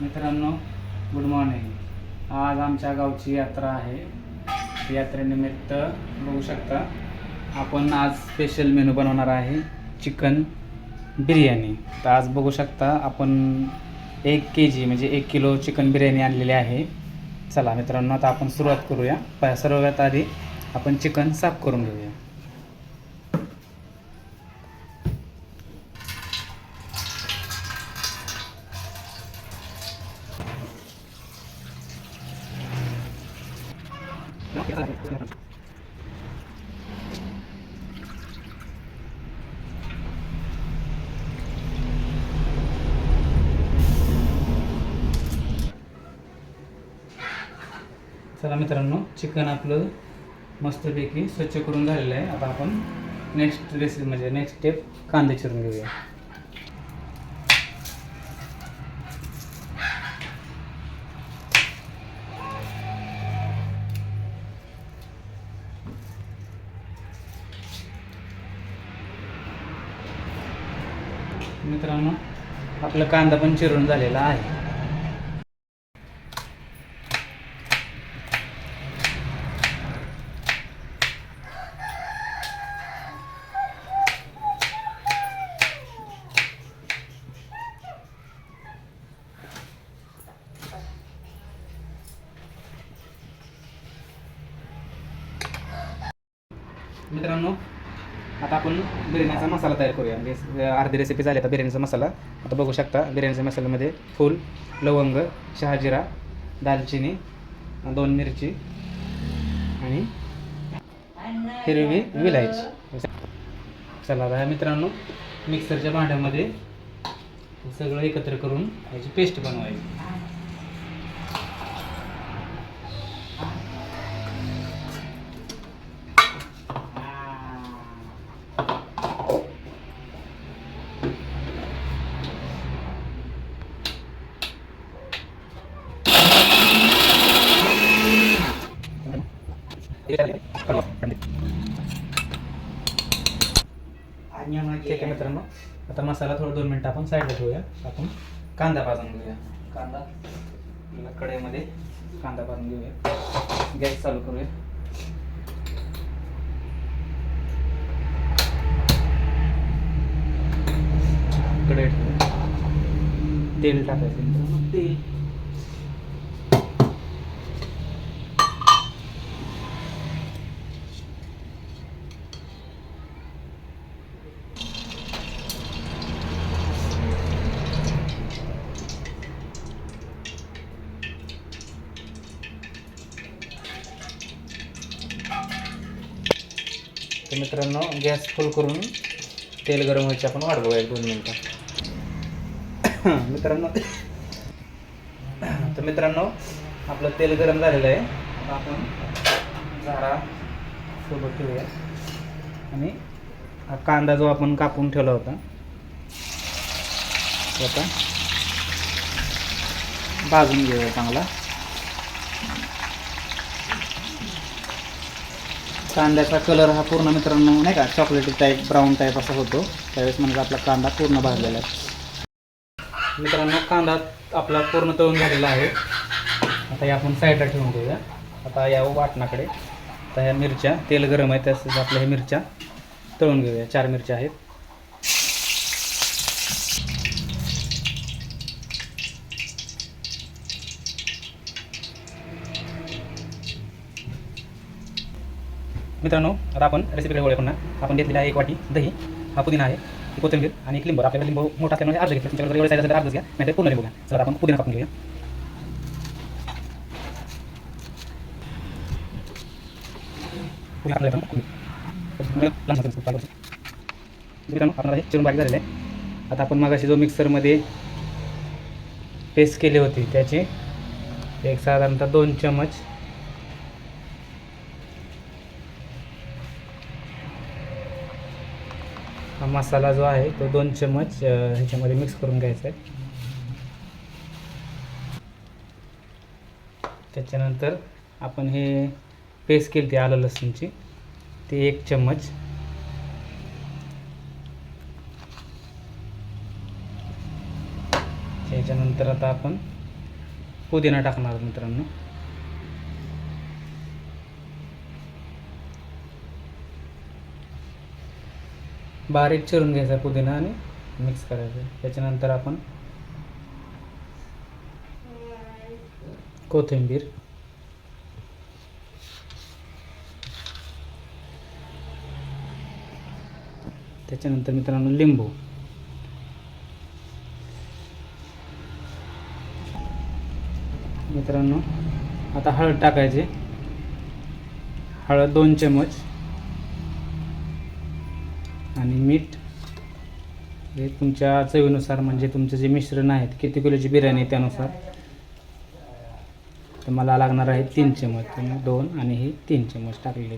मित्रांनो good morning आज आमच्या गावची यात्रा आहे. यात्रेनिमित्त बघू शकता आपण आज स्पेशल मेनू बनवणार आहे चिकन बिर्याणी. तर आज बघू शकता आपण एक के जी म्हणजे एक किलो चिकन बिर्याणी आणलेली आहे. चला मित्रांनो आता आपण सुरुवात करूया. प सर्वात आधी आपण चिकन साफ करून घेऊया. चला मित्रांनो चिकन आपलं मस्तपैकी स्वच्छ करून झालेलं आहे. आता आपण नेक्स्ट रेसिपी म्हणजे नेक्स्ट स्टेप कांदे चिरून घेऊया मित्रांनो आपला कांदा पण चिरून झालेला आहे मित्रांनो आता आपण बिर्याणीचा मसाला तयार करूया. म्हणजे अर्धी रेसिपी झाली आता बिर्याणीचा मसाला. आता बघू शकता बिर्याणीच्या मसाल्यामध्ये फूल लवंग शहाजिरा दालचिनी दोन मिरची आणि हिरवी विलायची. चला आता मित्रांनो मिक्सरच्या भांड्यामध्ये सगळं एकत्र करून याची पेस्ट बनवायची. ठीक आहे मित्रांनो. आता मसाला थोडं दोन मिनटं आपण साईडला ठेवूया. आपण कांदा भाजून घेऊया. कांदा आपल्याला कढईमध्ये कांदा भाजून घेऊया. गॅस चालू करूया. कढई ठेवूया. तेल टाकायचं तेल तर मित्रांनो गॅस फुल करून तेल गरम व्हायची आपण वाट बघूया एक दोन मिनटं. मित्रांनो तर मित्रांनो आपलं तेल गरम झालेलं आहे. आपण झारा सोबत ठेवूया. आणि हा कांदा जो आपण कापून ठेवला होता तो आता भाजून घेऊया चांगला. कांद्याचा कलर हा पूर्ण मित्रांनो नाही का चॉकलेटी टाईप ब्राऊन टाईप असा होतो. त्यावेळेस म्हणजे आपला कांदा पूर्ण भाजलेला आहे. मित्रांनो कांदा आपला पूर्ण तळून झालेला आहे. आता हे आपण साईडला ठेवून घेऊया आता या वाटणाकडे आता ह्या मिरच्या तेल गरम आहे तसंच आपल्या ह्या मिरच्या तळून घेऊया. चार मिरच्या आहेत. मित्रांनो आता आपण रेसिपीकडे वळूया पुन्हा. आपण घेतलेला आहे एक वाटी दही हा पुदिना आहे कोथिंबीर आणि एक लिंबू. आपल्याला लिंबू मोठा असल्यामुळे अर्ज घेतला. तुमच्याकडे एवढं साईज अर्ज तर घ्या नाही पूर्ण लिंबू घ्या. चला आपण पुदिना कापून घेऊया. आपल्याला आपण मित्रांनो आपण हे चिरून बारीक झालेलं आहे. आता आपण मागाशी जो मिक्सरमध्ये पेस्ट केली होती त्याची एक साधारणतः दोन चमच हा मसाला जो आहे तो दोन चम्मच ह्याच्यामध्ये मिक्स करून घ्यायचा आहे. त्याच्यानंतर आपण हे पेस्ट केली ती आलं लसूणची ती एक चम्मच. त्याच्यानंतर आता आपण पुदिना टाकणार मित्रांनो. बारीक चिरून घ्यायचा पुदिना आणि मिक्स करायचं. त्याच्यानंतर आपण कोथिंबीर. त्याच्यानंतर मित्रांनो लिंबू. मित्रांनो आता हळद टाकायची. हळद दोन चमच आणि मीठ हे तुमच्या चवीनुसार म्हणजे तुमचं जे मिश्रण आहे किती किलोची बिर्याणी आहे त्यानुसार? तर मला लागणार आहे तीन चमच दोन आणि हे तीन चमच टाकलेले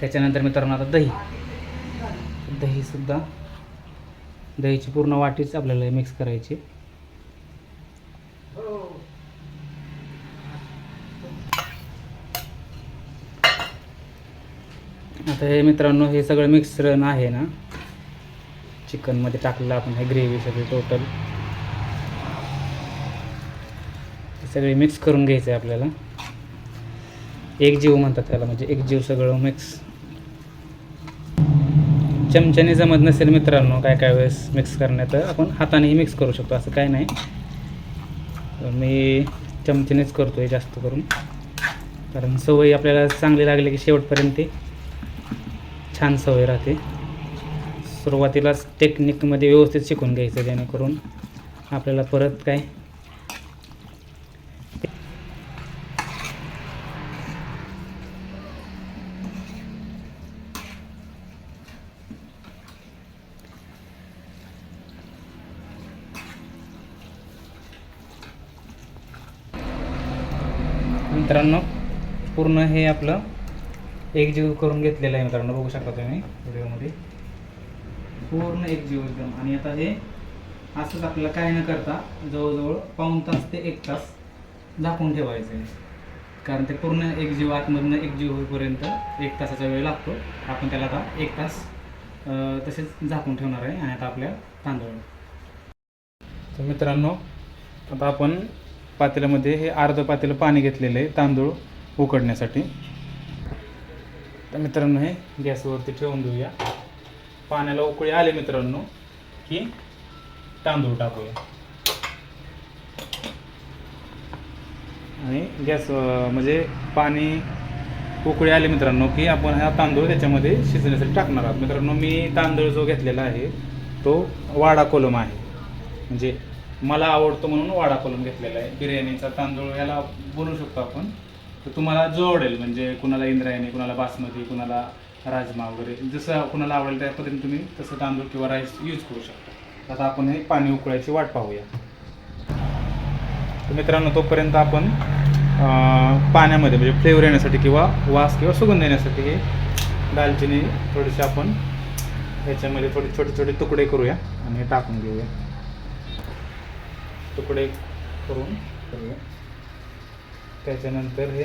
त्याच्यानंतर मित्रांनो आता दही. दहीसुद्धा दहीची पूर्ण वाटीच आपल्याला मिक्स करायची. आता हे मित्रांनो हे सगळं मिश्रण आहे ना? चिकनमध्ये टाकलेलं आपण हे ग्रेव्ही सगळी टोटल सगळे मिक्स करून घ्यायचं आहे आपल्याला. एक जीव म्हणतात त्याला म्हणजे एक जीव सगळं मिक्स चमच्याने जमत नसेल मित्रांनो काय काय वेळेस मिक्स करण्यात आपण हातानेही मिक्स करू शकतो असं काय नाही. मी चमच्यानेच करतो आहे जास्त करून. कारण सवय आपल्याला चांगली लागली की शेवटपर्यंत ती छान सवय राहते. सुरुवातीलाच टेक्निकमध्ये व्यवस्थित शिकून घ्यायचं जेणेकरून आपल्याला परत काय मित्रांनो पूर्ण हे आपलं एक जीव करून घेतलेला आहे मित्रांनो बघू शकता तुम्ही व्हिडिओमध्ये. पूर्ण एक जीव एकदम. आणि आता हे असंच आपल्याला काय न करता जवळजवळ पाऊण तास ते एक तास झाकून ठेवायचं आहे. कारण ते पूर्ण एक जीव आतमधनं एक जीव होईपर्यंत एक तासाचा वेळ लागतो. आपण त्याला आता एक तास तसेच झाकून ठेवणार आहे. आणि आता आपल्या तांदूळ. तर मित्रांनो आता आपण पातेल्यामध्ये हे अर्ध पातेलं पाणी घेतलेलं आहे तांदूळ उकडण्यासाठी. तर मित्रांनो हे गॅसवरती ठेवून देऊया. पाण्याला उकळी आले मित्रांनो की तांदूळ टाकूया. आणि गॅस म्हणजे पाणी उकळी आले मित्रांनो की आपण हा तांदूळ त्याच्यामध्ये शिजण्यासाठी टाकणार आहोत. मित्रांनो मी तांदूळ जो घेतलेला आहे तो वाडा कोलम आहे. म्हणजे मला आवडतो म्हणून वाडा कोलम घेतलेला आहे. बिर्याणीचा तांदूळ याला बोलू शकतो आपण. तर तुम्हाला जो आवडेल म्हणजे कुणाला इंद्रायणी कुणाला बासमती कुणाला राजमा वगैरे जसं कुणाला आवडेल त्या पद्धतीने तुम्ही तसं तांदूळ किंवा राईस यूज करू शकता. आता आपण हे पाणी उकळायची वाट पाहूया. तर मित्रांनो तोपर्यंत आपण पाण्यामध्ये म्हणजे फ्लेवर येण्यासाठी किंवा वास किंवा सुगंध येण्यासाठी हे दालचिनी थोडीशी आपण ह्याच्यामध्ये थोडे छोटे छोटे तुकडे करूया आणि हे टाकून घेऊया. तुकडे करून करूया. त्याच्यानंतर हे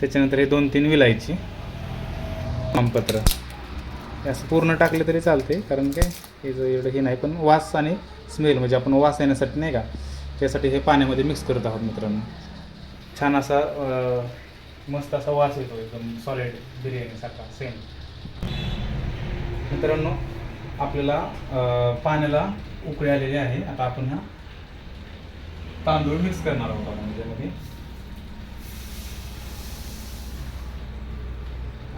त्याच्यानंतर हे दोन तीन विलायची पामपत्र असं पूर्ण टाकले तरी चालते कारण काय हे जो एवढं हे नाही पण वास आणि स्मेल म्हणजे आपण वास येण्यासाठी नाही का त्यासाठी हे पाण्यामध्ये मिक्स करत आहोत मित्रांनो. छान असा मस्त असा वास येतो एकदम सॉलिड बिर्याणीसारखा सेम मित्रांनो आपल्याला पाण्याला उकळी आलेली आहे. आता आपण ह्या तांदूळ मिक्स करणार आहोत आपण त्याच्यामध्ये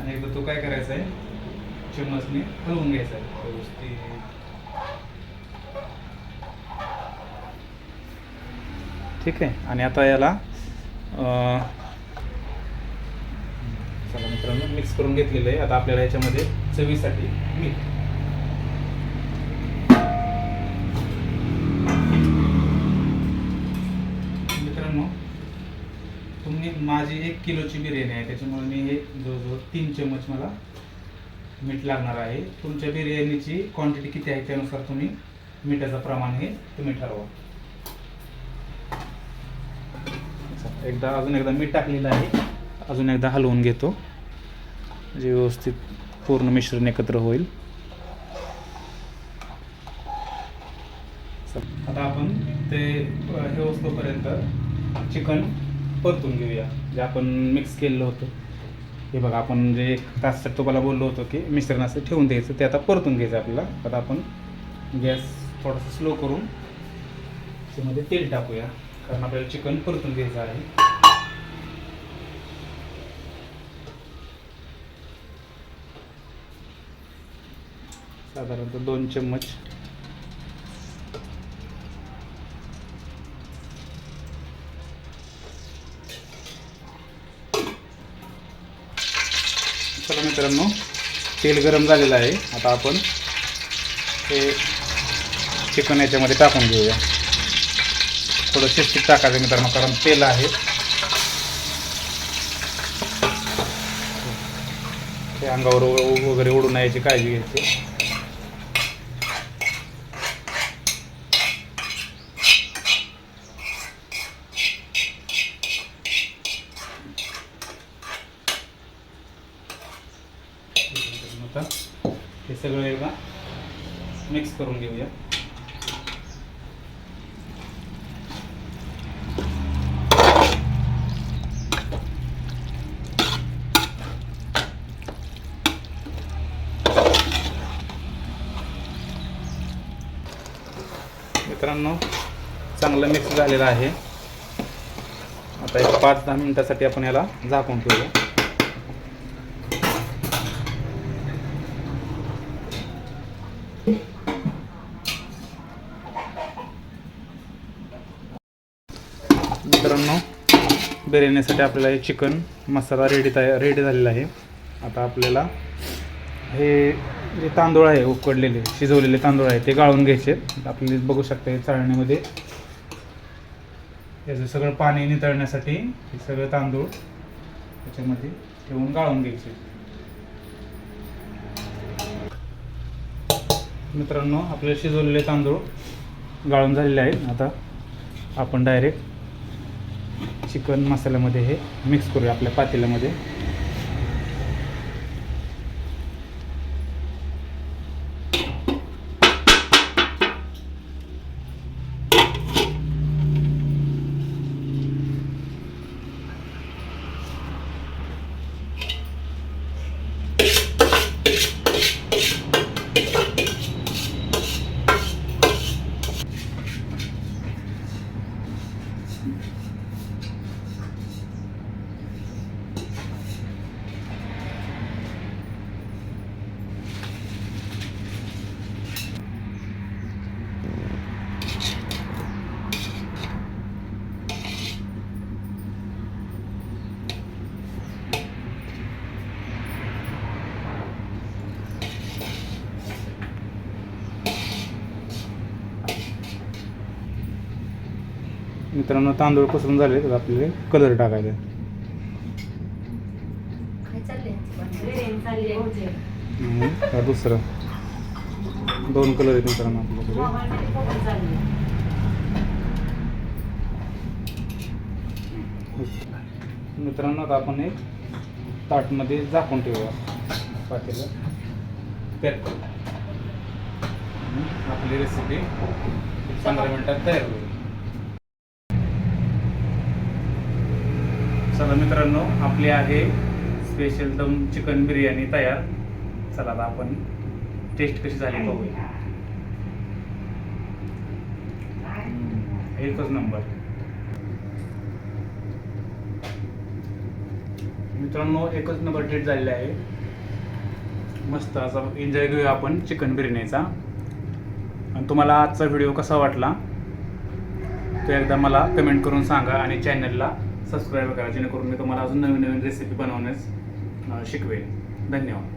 आणि एकदा तो काय करायचा आहे? चम्मचने हलवून घ्यायचा आहे. व्यवस्थित. ठीक आहे. आणि आता याला चला मित्रांनो मिक्स करून घेतलेलं आहे. आता आपल्याला याच्यामध्ये चवीसाठी मीठ. माझी एक किलोची बिर्याणी आहे त्याच्यामुळे मी हे जवळजवळ तीन चम्मच मला मीठ लागणार आहे. तुमच्या बिर्याणीची क्वांटिटी किती आहे त्यानुसार तुम्ही मिठाचं प्रमाण हे तुम्ही ठरवा. एकदा अजून एकदा मीठ टाकलेलं आहे अजून एकदा हलवून घेतो. जे व्यवस्थित पूर्ण मिश्रण एकत्र होईल. आता आपण ते हे वस्तूपर्यंत चिकन परतून घेऊया. जे आपण मिक्स केलेलं होतं. हे बघा आपण जे एक ताससाठी तुम्हाला बोललो होतो की मिश्रण असं ठेवून द्यायचं ते आता परतून घ्यायचं आपल्याला. आता आपण गॅस थोडासा स्लो करून त्यामध्ये तेल टाकूया कारण आपल्याला चिकन परतून घ्यायचं आहे. साधारणतः दोन चम्मच मित्रांनो तेल गरम झालेलं आहे. आता आपण हे चिकन याच्यामध्ये टाकून घेऊया. थोडं शिस्तीत टाकायचं मित्रांनो कारण तेल आहे. ते अंगावर वगैरे उडून नये याची काळजी घ्यायची आता हे सगळं एकदा मिक्स करून घेऊया मित्रांनो चांगलं मिक्स झालेलं आहे. आता एक पाच दहा मिनिटासाठी आपण याला झाकून ठेवू. मित्रांनो बिर्याणीसाठी आपल्याला हे चिकन मसाला रेडी तयार रेडी झालेला आहे. आता आपल्याला हे जे तांदूळ आहे उकडलेले शिजवलेले तांदूळ आहे ते गाळून घ्यायचे. आपल्याला बघू शकता हे चाळणीमध्ये याचं सगळं पाणी नितळण्यासाठी हे सगळं तांदूळ त्याच्यामध्ये ठेवून गाळून घ्यायचे. मित्रांनो आपले शिजवलेले तांदूळ गाळून झालेले आहेत. आता आपण डायरेक्ट चिकन मसाल्यामध्ये हे मिक्स करूया आपल्या पातेल्यामध्ये. मित्रांनो तांदूळ पसरून झाले तर आपल्याला कलर टाकायचा. हा दुसरं. दोन कलर आहेत मित्रांनो आपल्याकडे. मित्रांनो आता आपण एक ताटमध्ये झाकून ठेवूया. पातेलं. पॅक आपली रेसिपी पंधरा मिनिटात तयार होईल. चला मित्रांनो आपली आहे स्पेशल दम चिकन बिर्याणी तयार. चला आता आपण टेस्ट कशी झाली बघूया. एकच नंबर मित्रांनो एकच नंबर टेस्ट झालेला आहे. मस्त असा एन्जॉय घेऊया आपण चिकन बिर्याणीचा. आणि तुम्हाला आजचा व्हिडिओ कसा वाटला तो एकदा मला कमेंट करून सांगा आणि चॅनलला सबस्क्राईब करा जेणेकरून मी तुम्हाला अजून नवीन नवीन रेसिपी बनवण्यास शिकवेन. धन्यवाद.